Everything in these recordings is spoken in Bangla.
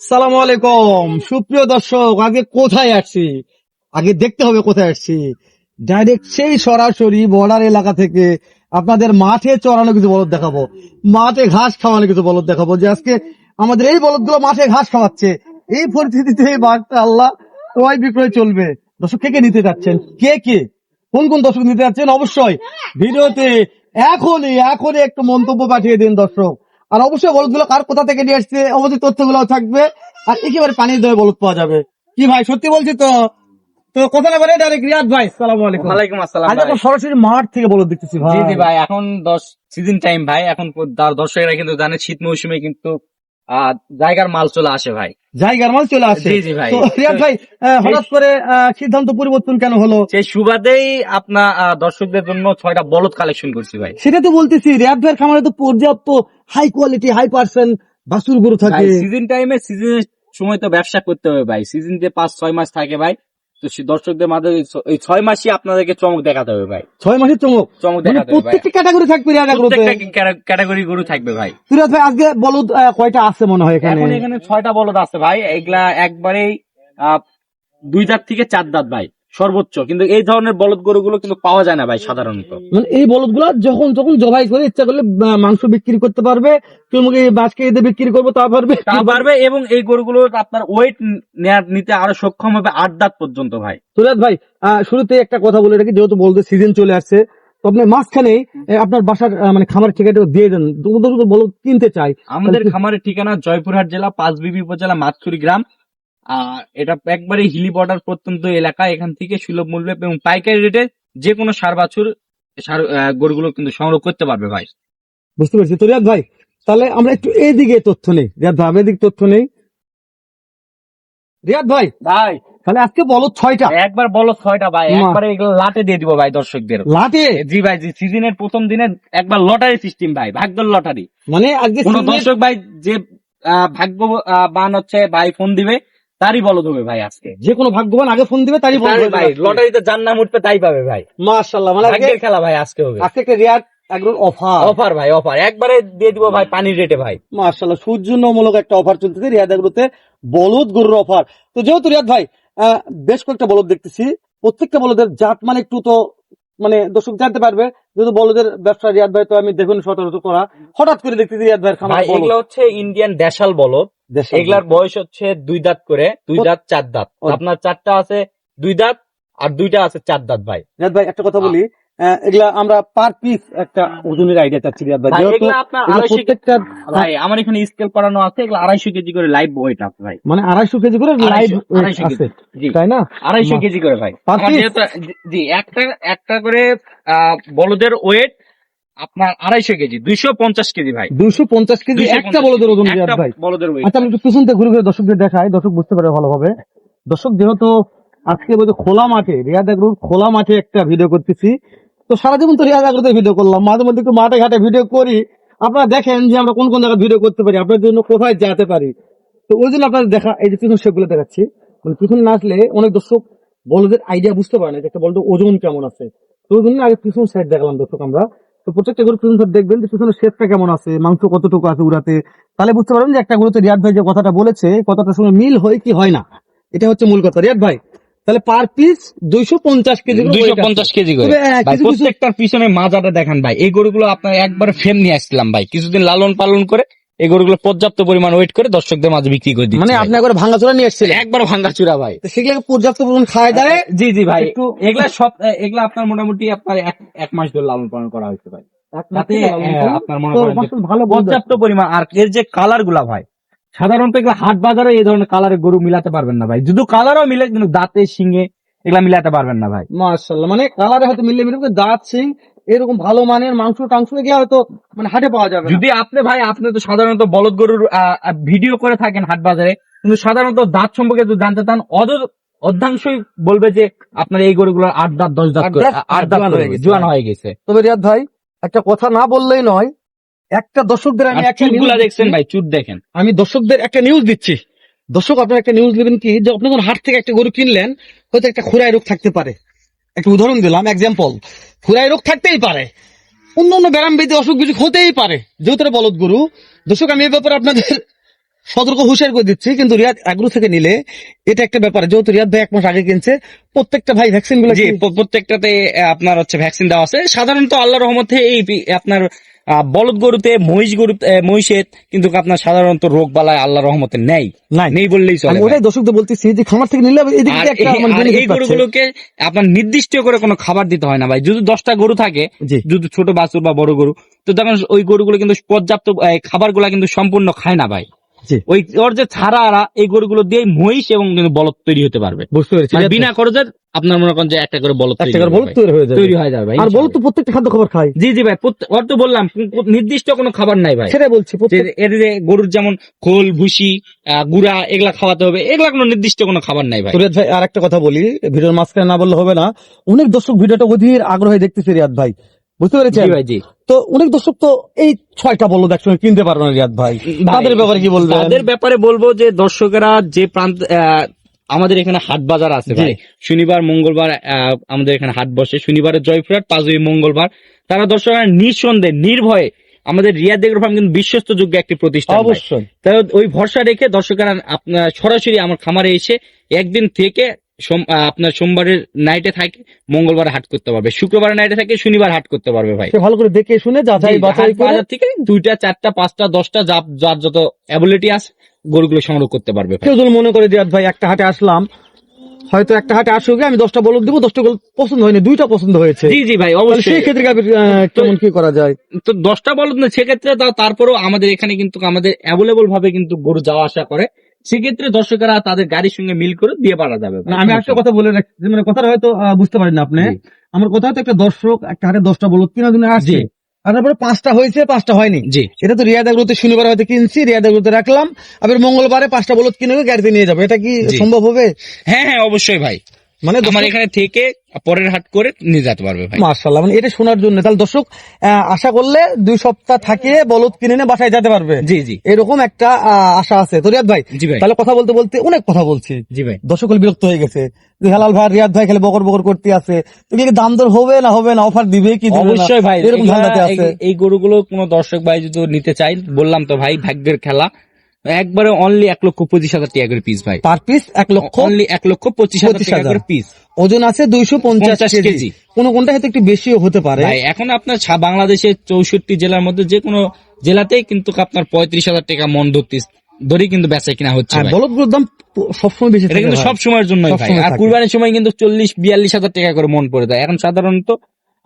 সালাম আলাইকুম। সুপ্রিয় দর্শক, আগে কোথায় আসছি? আগে দেখতে হবে কোথায় আসছি। ডাইরেক্ট সেই সরাসরি বর্ডার এলাকা থেকে আপনাদের মাঠে চড়ানো কিছু বলদ দেখাবো। মাঠে ঘাস খাওয়ানো কিছু বলদ দেখাবো যে আজকে আমাদের এই বলদগুলো মাঠে ঘাস খাওয়াচ্ছে। এই পরিস্থিতিতে এই বাঘটা আল্লাহ ক্রয় বিক্রয় চলবে। দর্শক, কে কে নিতে যাচ্ছেন? কে কে? কোন কোন দর্শক নিতে যাচ্ছেন? অবশ্যই ভিডিওতে এখনই এখনই একটু মন্তব্য পাঠিয়ে দিন দর্শক। আর অবশ্যই বলদগুলো কার কোথা থেকে নিয়ে আসছে অবশ্যই তথ্যগুলো থাকবে। আর একেবারে পানির দয়ে বলদ পাওয়া যাবে। কি ভাই সত্যি বলছি তো? তো কথা না বলে ডাইরেক্ট রিয়াদ ভাই সালাম আলাইকুম। ওয়ালাইকুম আসসালাম আজ এখন সরাসরি মাঠ থেকে দেখতেছি ভাই। জি জি ভাই এখন দশ সিজন টাইম ভাই এখন দর্শকেরা কিন্তু জানে শীত মৌসুমে কিন্তু জায়গার মাল চলে আসে ভাই। জায়গার মাল চলে আসে? জি, জি ভাই। রিয়াদ ভাই হঠাৎ করে সিদ্ধান্ত পরিবর্তন কেন হলো? সেই সুবাদেই আপনার দর্শকদের জন্য ছয়টা বলদ কালেকশন করছি ভাই। সেটা তো বলতেছি রিয়াদ ভাইয়ের খামারে তো পর্যাপ্ত হাই কোয়ালিটি হাই পার্সেন্ট বাসুর গরু থাকে সিজন টাইমে সিজনের সময় তো ব্যবসা করতে হবে ভাই। সিজন যে পাঁচ ছয় মাস থাকে ভাই দর্শকদের মাঝে এই ছয় মাসই আপনাদেরকে চমক দেখাতে হবে ভাই। ছয় মাসের চমক? চমক মানে দেখাতে হবে ভাই। ক্যাটাগরি থাকবে প্রত্যেকটা ক্যাটাগরি গরু থাকবে ভাই। তুরাজ ভাই আজকে বলদ কয়টা আছে মনে হয় এখানে? এখন এখানে ছয়টা বলদ আছে ভাই। এগুলা একবারেই আহ, দুই দাঁত থেকে চার দাঁত ভাই। সর্বোচ্চ। কিন্তু এই ধরনের বলদ গরুগুলো কিন্তু পাওয়া যায় না ভাই সাধারণত। মানে এই বলদগুলা যখন যখন জবাই করে ইচ্ছা করলে মাংস বিক্রি করতে পারবে তুমি এদের বিক্রি করব তা পারবে। তা পারবে এবং এই গরুগুলো আপনার ওয়েট নিতে আরও সক্ষম হবে আট দাঁত পর্যন্ত ভাই। সুরাজ ভাই শুরুতে একটা কথা বলে রাখি যেহেতু বলতে সিজন চলে আসছে তো আপনি মাঝখানে আপনার বাসার মানে খামার ঠিকাটা দিয়ে দেন। বলদ কিনতে চাই। আমাদের খামারের ঠিকানা জয়পুরহাট জেলা পাঁচবিবি উপজেলা মাতছুরি গ্রাম। আর এটা একবারে হিলি বর্ডার প্রত্যন্ত এলাকা। এখান থেকে সুলভ মূল্যে এবং পাইকারি রেটে যে কোনো সার বাছুর সার আহ, গরুগুলো কিন্তু সংগ্রহ করতে পারবে ভাই। বুঝতে পারছি। তো রিয়াদ ভাই তাহলে আমরা একটু এদিকে তথ্য নেই। রিয়াদ ভাই আমি এদিকে তথ্য নেই। রিয়াদ ভাই ভাই। তাহলে আজকে বলদ ছয়টা। একবার বলো ছয়টা ভাই। একবারে এগুলো লাটে দিয়ে দিব ভাই দর্শকদের। লাটে? জি ভাই জি সিজনের প্রথম দিনে একবার লটারি সিস্টেম ভাই ভাগ্যর লটারি। মানে আজকে কোন দর্শক ভাই যে আহ, ভাগ্য আহ, বান হচ্ছে ভাই ফোন দিবে তারই বলো দেবে ভাই আজকে। যে কোনো ভাগ্যবান আগে ফোন দিবে তারই তারই ভাই লটারিতে যার নাম উঠবে তাই পাবে ভাই। মাশাআল্লাহ মানে আজকে ভাগ্যের খেলা ভাই আজকে হবে। আজকে একটা রিয়াদ একদম অফার অফার ভাই অফার একবারে দিয়ে দিব ভাই পানির রেটে ভাই। মাশাআল্লাহ সৌজন্যমূলক একটা অফার চলতেছে রিয়াদ এগুলোতে। বলদ গরুর অফার তো যেহেতু রিয়াদ ভাই বেশ কয়েকটা বলদ দেখতেছি। প্রত্যেকটা বলদের জাত মানে একটু তো মানে দর্শক জানতে পারবে যেহেতু বলদের ব্যবসা রিয়াদ ভাই তো আমি দেখুন সচরাচর করা। হঠাৎ করে দেখতেছি রিয়াদ ভাইয়ের খামার ভাই এগুলো হচ্ছে ইন্ডিয়ান দেশাল বলদ। এগুলার বয়স হচ্ছে দুই দাঁত করে দুই দাঁত চার দাঁত। আপনার চারটা আছে দুই দাঁত আর দুইটা আছে চার দাঁত ভাই। রিয়াদ ভাই একটা কথা বলি। এগুলা আমরা পার পিস একটা ওজনের আইডিয়া চাচ্ছি রিয়াদ ভাই যেহেতু প্রত্যেকটা ভাই আমার এখানে স্কেল করানো আছে এগুলো আড়াইশো কেজি করে লাইভ ওয়েট আছে ভাই। মানে আড়াইশো কেজি করে লাইভ আছে জি। তাই না? আড়াইশো কেজি করে ভাই। জি একটা একটা করে আহ, বলদের ওয়েট আপনার আড়াইশো কেজি দুইশো পঞ্চাশ কেজি ভাই। দুইশো পঞ্চাশ কেজি একটা বলদের ওজন ভাই। বলদের আচ্ছা আমি একটু পিছন থেকে ঘুরে ঘুরে দর্শকদের দেখাই দর্শক বুঝতে পারে ভালোভাবে। দর্শক যেহেতু আজকে বলতে খোলা মাঠে রিয়াদ আগ্রহ খোলা মাঠে একটা ভিডিও করতেছি তো সারা জীবন তো রিয়াদ আগ্রহতে ভিডিও করলাম। মাঝে মধ্যে একটু মাঠে ঘাটে ভিডিও করি। আপনারা দেখেন যে আমরা কোন কোন জায়গায় ভিডিও করতে পারি আপনার জন্য কোথায় যেতে পারি। তো ওই জন্য আপনাদের দেখা এই যে পিছন সেগুলো দেখাচ্ছি। মানে পিছন না আসলে অনেক দর্শক বলদের আইডিয়া বুঝতে পারে না যে একটা বলতে ওজন কেমন আছে। তো ওই জন্য আগে পিছন সাইড দেখালাম দর্শক আমরা। তো প্রত্যেকটা গরু পিছন সাইড দেখবেন যে পিছনের শেপটা কেমন আছে মাংস কতটুকু আছে উড়াতে। তাহলে বুঝতে পারবেন যে একটা গরুতে রিয়াদ ভাই যে কথাটা বলেছে কথাটার সঙ্গে মিল হয় কি হয় না। এটা হচ্ছে মূল কথা। রিয়াদ ভাই তাহলে পার পিস দুইশো পঞ্চাশ কেজি দুইশো পঞ্চাশ কেজি করে। প্রত্যেকটার পিছনে মাজাটা দেখান ভাই। এই গরুগুলো আপনার একবার ফেম নিয়ে আসছিলাম ভাই কিছুদিন লালন পালন করে এই গরুগুলো পর্যাপ্ত পরিমাণ ওয়েট করে দর্শকদের মাঝে বিক্রি করে দিচ্ছি মানে আপনি একবার ভাঙাচোরা নিয়ে এসেছিলেন? একবার ভাঙ্গা চূড়া ভাই। তো সেগুলো পর্যাপ্ত পরিমাণ খায় দেয়? জি জি ভাই। একটু এগুলা সব এগুলা আপনার মোটামুটি আপনার এক মাস ধরে লালন পালন করা হয়েছে ভাই। হ্যাঁ, আপনার মনে করেন ভালো পর্যাপ্ত পরিমাণ। আর এর যে কালারগুলা ভাই সাধারণত এগুলো হাট বাজারে এই ধরনের কালারের গরু মিলাতে পারবেন না ভাই। যদি কালারও মিলে কিন্তু দাঁতে শিঙে এগুলা মিলাতে পারবেন না ভাই। মাশাল্লাহ মানে কালারে হয়তো মিলে মিলে দাঁত সিং এরকম ভালো মানের মাংস টাংস এগুলো হয়তো মানে হাটে পাওয়া যাবে যদি আপনি ভাই আপনি তো সাধারণত বলদ গরুর ভিডিও করে থাকেন হাট বাজারে কিন্তু সাধারণত দাঁত সম্পর্কে যদি জানতে চান অদ অর্ধাংশই বলবে যে আপনার এই গরুগুলোর আট দাঁত দশ দাঁত আট দাঁত, জোয়ান হয়ে গেছে। হয়ে তবে রিয়াদ ভাই একটা কথা না বললেই নয় একটা দর্শকদের আমি একটা নিউজ দেখছেন ভাই চুট দেখেন। আমি দর্শকদের একটা নিউজ দিচ্ছি। দর্শক আপনার একটা নিউজ নেবেন কি? যে আপনি যখন হাট থেকে একটা গরু কিনলেন হয়তো একটা খুরাই রোগ থাকতে পারে। একটা উদাহরণ দিলাম এক্সাম্পল খুরাই রোগ থাকতেই পারে। অন্য অন্য ব্যায়াম বিধি অসুখ বিসুখ হতেই পারে। যেহেতু বলদ গুরু। দর্শক আমি এই ব্যাপারে আপনাদের সতর্ক হুশিয়ার করে দিচ্ছি কিন্তু রিয়াদ আগ্রহ থেকে নিলে এটা একটা ব্যাপার। যেহেতু রিয়াদ ভাই এক মাস আগে কিনছে প্রত্যেকটা ভাই ভ্যাকসিনগুলো প্রত্যেকটাতে আপনার হচ্ছে ভ্যাকসিন দেওয়া আছে। সাধারণত আল্লাহ রহমতে এই আপনার বলদ গরুতে মহিষ গরু মহিষের কিন্তু আপনার সাধারণত রোগ বালায় আল্লাহ রহমতে নেই নাই নেই বললেই চলে। ওটাই দর্শকদের বলতেছি যে খামার থেকে নিলে এই- মানে। গরুগুলোকে আপনার নির্দিষ্ট করে কোনো খাবার দিতে হয় না ভাই যদি দশটা গরু থাকে যদি ছোট বাছুর বা বড় গরু তো তখন ওই গরুগুলো কিন্তু পর্যাপ্ত খাবারগুলা কিন্তু সম্পূর্ণ খায় না ভাই। ওই ওর যে ছাড়া এই গরুগুলো দিয়ে মহিষ এবং বলদ তৈরি হতে পারবে। বুঝতে পেরেছি মানে বিনা খরচে আপনার মনে করেন যে একটা করে বলদ তৈরি একটা করে বলদ তৈরি হয়ে যাবে। তৈরি হয়ে যাবে আর বলদ তো প্রত্যেকটা খাদ্য খাবার খায়। জি জি ভাই ওর তো বললাম নির্দিষ্ট কোনো খাবার নাই ভাই। সেটাই বলছি এর যে গরুর যেমন খোল ভুসি গুড়া এগুলা খাওয়াতে হবে এগুলা কোনো নির্দিষ্ট কোনো খাবার নাই ভাই। রিয়াদ ভাই আর একটা কথা বলি ভিডিওর মাঝখানে না বললে হবে না। অনেক দর্শক ভিডিওটা অধীর আগ্রহে দেখতেছে রিয়াদ ভাই। বুঝতে পেরেছেন? ভাই জি। তো অনেক দর্শক তো এই ছয়টা বলদ একসঙ্গে কিনতে পারবে না রিয়াদ ভাই। তাদের ব্যাপারে কি বলবেন? তাদের ব্যাপারে বলব যে দর্শকেরা যে প্রান্ত আমাদের এখানে হাট বাজার আছে ভাই। শনিবার মঙ্গলবার আমাদের এখানে হাট বসে। শনিবারে জয়পুরহাট পাঁচই মঙ্গলবার। তারা দর্শকরা নিঃসন্দেহে নির্ভয়ে আমাদের রিয়াদ এগ্রো ফার্ম কিন্তু বিশ্বস্ত যোগ্য একটি প্রতিষ্ঠান অবশ্যই। তাই ওই ভরসা রেখে দর্শকেরা আপনার সরাসরি আমার খামারে এসে একদিন থেকে আপনার সোমবারের নাইটে থাকে মঙ্গলবার হাট করতে পারবে। শুক্রবার নাইটে থাকে শনিবার হাট করতে পারবে ভাই। ভালো করে দেখে শুনে যাচাই বাছাই করে থেকে দুইটা চারটা পাঁচটা দশটা যা যার যত অ্যাবিলিটি আছে গরুগুলো সংগ্রহ করতে পারবে। কেউ যদি মনে করে রিয়াদ ভাই একটা হাটে আসলাম হয়তো একটা হাটে আসে গিয়ে আমি দশটা বলদ দিব দশটা বলদ পছন্দ হয়নি দুইটা পছন্দ হয়েছে। জি জি ভাই অবশ্যই। সেই ক্ষেত্রে কেমন কি করা যায়? তো দশটা বলদ না সেক্ষেত্রে তারপরেও আমাদের এখানে কিন্তু আমাদের অ্যাভেলেবল ভাবে কিন্তু গরু যাওয়া আসা করে। সেক্ষেত্রে দর্শকেরা তাদের গাড়ির সঙ্গে মিল করে দিয়ে পারা যাবে না, আমি একটা কথা বলে রাখছি। মানে কথাটা হয়তো বুঝতে পারেন না আপনি। আমার কথা হয়তো একটা দর্শক একটা হাটে দশটা বলো কিনা দিনে আসছে। তারপরে পাঁচটা হয়েছে পাঁচটা হয়নি। জি। এটা তো রিয়াদ আগ্রোতে শনিবার হয়তো কিনছি রিয়াদ আগ্রোতে রাখলাম। আবার মঙ্গলবারে পাঁচটা বলদ কিনে গাড়িতে নিয়ে যাবে। এটা কি সম্ভব হবে? হ্যাঁ হ্যাঁ অবশ্যই ভাই। মানে আমার এখানে থেকে পরের হাট করে নিয়ে যেতে পারবে ভাই। মার্শাল্লাহ মানে এটা শোনার জন্য। তাহলে দর্শক আশা করলে দুই সপ্তাহ থাকে বলদ কিনে নিয়ে বাসায় যেতে পারবে। জি জি। এরকম একটা আশা আছে। তো রিয়াদ ভাই জি ভাই। তাহলে কথা বলতে বলতে অনেক কথা বলছি। জি ভাই। দর্শক হলে বিরক্ত হয়ে গেছে। যে হেলাল ভাই রিয়াদ ভাই খেলে বকর বকর করতে আছে। তো কি দাম দর হবে না হবে না? অফার দিবে কি? অবশ্যই ভাই এরকম ধান্দাতে আছে। এই গরুগুলো কোনো দর্শক ভাই যদি নিতে চাই বললাম তো ভাই ভাগ্যের খেলা। একবারে অনলি এক লক্ষ পঁচিশ হাজার টাকা করে পিস ভাই পার পিস এক লক্ষ অনলি এক লক্ষ পঁচিশ হাজার টাকা হাজার। করে পিস ওজন আছে দুইশো পঞ্চাশ কেজি। কোন কোনটা হয়তো একটু বেশিও হতে পারে এখন আপনার বাংলাদেশের চৌষট্টি জেলার মধ্যে যে কোনো জেলাতেই কিন্তু আপনার পঁয়ত্রিশ হাজার টাকা মন ধরতে ধরেই কিন্তু বেচা কিনা হচ্ছে ভাই। বলদগুলোর দাম সবসময় বেশি এটা কিন্তু ভাই। সব সময়ের জন্য আর। কুরবানির সময় কিন্তু চল্লিশ বিয়াল্লিশ হাজার টাকা করে মন পড়ে দেয় এখন সাধারণত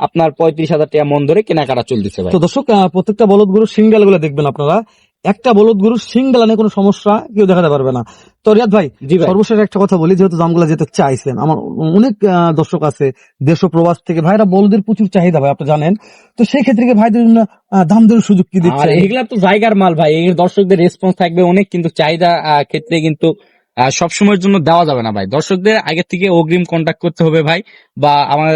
আপনার পঁয়ত্রিশ হাজার টাকা মন ধরে কেনাকাটা চলতেছে তো দর্শক প্রত্যেকটা বলদ গরুর সিঙ্গেলগুলো দেখবেন আপনারা একটা বলদ গরু সিঙ্গেল নিয়ে কোনো সমস্যা কেউ দেখাতে পারবে না। তো রিয়াদ ভাই সর্বশেষ একটা কথা বলি যেহেতু জামগুলা যেতে চাইছেন আমার অনেক দর্শক আছে দেশ ও প্রবাস থেকে ভাইরা বলদের প্রচুর চাহিদা ভাই আপনি জানেন। তো সেই ক্ষেত্রে কি ভাইদের জন্য, দাম দেওয়ার সুযোগ কি দিচ্ছে? এগুলা তো জায়গার মাল ভাই এই দর্শকদের রেসপন্স থাকবে অনেক কিন্তু চাহিদা ক্ষেত্রে কিন্তু সবসময়ের জন্য দেওয়া যাবে না ভাই। দর্শকদের আগে থেকে অগ্রিম কন্ট্যাক্ট করতে হবে ভাই বা আমার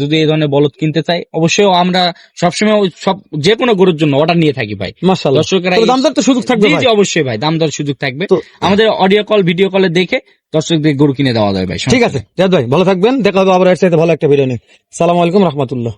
যদি এই ধরনের বলদ কিনতে চাই অবশ্যই আমরা সবসময় ওই সব যে কোনো গরুর জন্য অর্ডার নিয়ে থাকি ভাই। দর্শকরা দাম দর তো সুযোগ থাকবে জি অবশ্যই ভাই দাম দর সুযোগ থাকবে। আমাদের অডিও কল ভিডিও কলে দেখে দর্শকদের গরু কিনে দেওয়া যাবে ভাই ঠিক আছে ভাই ভালো থাকবেন দেখা হবে আবার ভালো একটা ভিডিও নিয়ে। সালাম আলাইকুম রহমতুল্লাহ।